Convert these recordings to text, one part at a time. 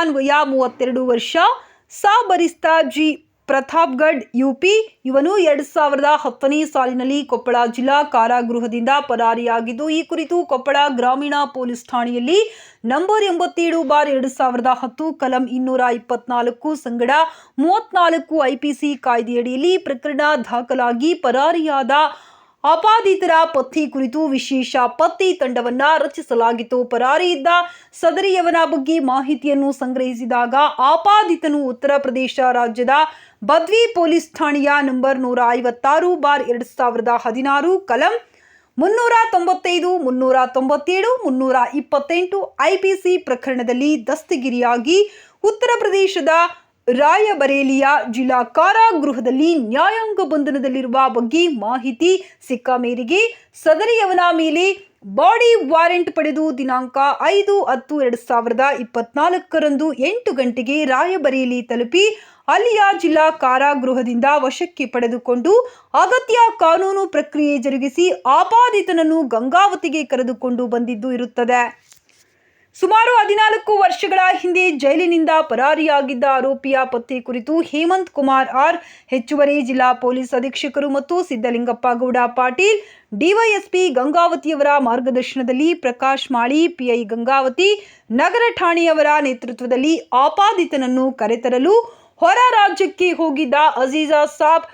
ಅನ್ವಯ ಮೂವತ್ತೆರಡು ವರ್ಷ ಸಾಬರಿಸ್ತಾ ಜಿ ಪ್ರತಾಪ್ಗಢ್ ಯುಪಿ ಇವನು ಎರಡು ಸಾವಿರದ ಹತ್ತನೇ ಸಾಲಿನಲ್ಲಿ ಕೊಪ್ಪಳ ಜಿಲ್ಲಾ ಕಾರಾಗೃಹದಿಂದ ಪರಾರಿಯಾಗಿದ್ದು, ಈ ಕುರಿತು ಕೊಪ್ಪಳ ಗ್ರಾಮೀಣ ಪೊಲೀಸ್ ಠಾಣೆಯಲ್ಲಿ ನಂಬರ್ ಎಂಬತ್ತೇಳು ಬಾರ್ ಎರಡು ಸಾವಿರದ ಹತ್ತು, ಕಲಂ ಇನ್ನೂರ ಇಪ್ಪತ್ನಾಲ್ಕು, ಸಂಗಡ ಮೂವತ್ನಾಲ್ಕು ಐಪಿಸಿ ಕಾಯ್ದೆಯಡಿಯಲ್ಲಿ ಪ್ರಕರಣ ದಾಖಲಾಗಿ ಪರಾರಿಯಾದ ಅಪಾದಿತರ ಪತ್ತಿ ಕುರಿತು ವಿಶೇಷ ಪತ್ತಿ ತಂಡವನ್ನ ರಚಿಸಲಾಗಿತ್ತು. ಪರಾರಿ ಇದ್ದ ಸದರಿಯವನ ಬಗ್ಗೆ ಮಾಹಿತಿಯನ್ನು ಸಂಗ್ರಹಿಸಿದಾಗ ಆಪಾದಿತನು ಉತ್ತರ ಪ್ರದೇಶ ರಾಜ್ಯದ ಬದ್ವಿ ಪೊಲೀಸ್ ಠಾಣೆಯ ನಂಬರ್ ನೂರ ಐವತ್ತಾರು ಬಾರ್ ಎರಡು ಸಾವಿರದ ಹದಿನಾರು, ಕಲಂ ಮುನ್ನೂರ ತೊಂಬತ್ತೈದು, ಮುನ್ನೂರ ತೊಂಬತ್ತೇಳು, ಮುನ್ನೂರ ಇಪ್ಪತ್ತೆಂಟು, ಐಪಿಸಿ ಪ್ರಕರಣದಲ್ಲಿ ದಸ್ತಗಿರಿಯಾಗಿ ಉತ್ತರ ಪ್ರದೇಶದ ರಾಯಬರೇಲಿಯ ಜಿಲ್ಲಾ ಕಾರಾಗೃಹದಲ್ಲಿ ನ್ಯಾಯಾಂಗ ಬಂಧನದಲ್ಲಿರುವ ಬಗ್ಗೆ ಮಾಹಿತಿ ಸಿಕ್ಕ ಮೇರೆಗೆ ಸದರಿಯವನ ಮೇಲೆ ಬಾಡಿ ವಾರೆಂಟ್ ಪಡೆದು ದಿನಾಂಕ ಐದು ಹತ್ತು ಎರಡು ಸಾವಿರದ ಇಪ್ಪತ್ನಾಲ್ಕರಂದು ಎಂಟು ಗಂಟೆಗೆ ರಾಯಬರೇಲಿ ತಲುಪಿ ಅಲ್ಲಿಯ ಜಿಲ್ಲಾ ಕಾರಾಗೃಹದಿಂದ ವಶಕ್ಕೆ ಪಡೆದುಕೊಂಡು ಅಗತ್ಯ ಕಾನೂನು ಪ್ರಕ್ರಿಯೆ ಜರುಗಿಸಿ ಆಪಾದಿತನನ್ನು ಗಂಗಾವತಿಗೆ ಕರೆದುಕೊಂಡು ಬಂದಿದ್ದು ಇರುತ್ತದೆ. ಸುಮಾರು ಹದಿನಾಲ್ಕು ವರ್ಷಗಳ ಹಿಂದೆ ಜೈಲಿನಿಂದ ಪರಾರಿಯಾಗಿದ್ದ ಆರೋಪಿಯ ಪತ್ತೆ ಕುರಿತು ಹೇಮಂತ್ ಕುಮಾರ್ ಆರ್ ಹೆಚ್ಚುವರಿ ಜಿಲ್ಲಾ ಪೊಲೀಸ್ ಅಧೀಕ್ಷಕರು ಮತ್ತು ಸಿದ್ದಲಿಂಗಪ್ಪ ಗೌಡ ಪಾಟೀಲ್, ಡಿವೈಎಸ್ಪಿ ಗಂಗಾವತಿಯವರ ಮಾರ್ಗದರ್ಶನದಲ್ಲಿ ಪ್ರಕಾಶ್ ಮಾಳಿ, ಪಿಐ ಗಂಗಾವತಿ, ನಗರ ಠಾಣೆಯವರ ನೇತೃತ್ವದಲ್ಲಿ ಆಪಾದಿತನನ್ನು ಕರೆತರಲು ಹೊರ ರಾಜ್ಯಕ್ಕೆ ಹೋಗಿದ್ದ Aziza Sab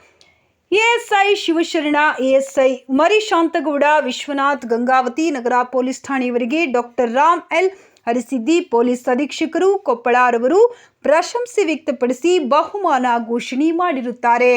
ASI Shivasharana, ASI Mari Shantagowda Vishwanath Gangavathi, ನಗರ ಪೊಲೀಸ್ ಠಾಣೆಯವರಿಗೆ ಡಾಕ್ಟರ್ ರಾಮ್ ಎಲ್. ಹರಿಸಿದ್ದಿ ಪೊಲೀಸ್ ಅಧೀಕ್ಷಕರು ಕೊಪ್ಪಳರವರು ಪ್ರಶಂಸೆ ವ್ಯಕ್ತಪಡಿಸಿ ಬಹುಮಾನ ಘೋಷಣೆ ಮಾಡಿರುತ್ತಾರೆ.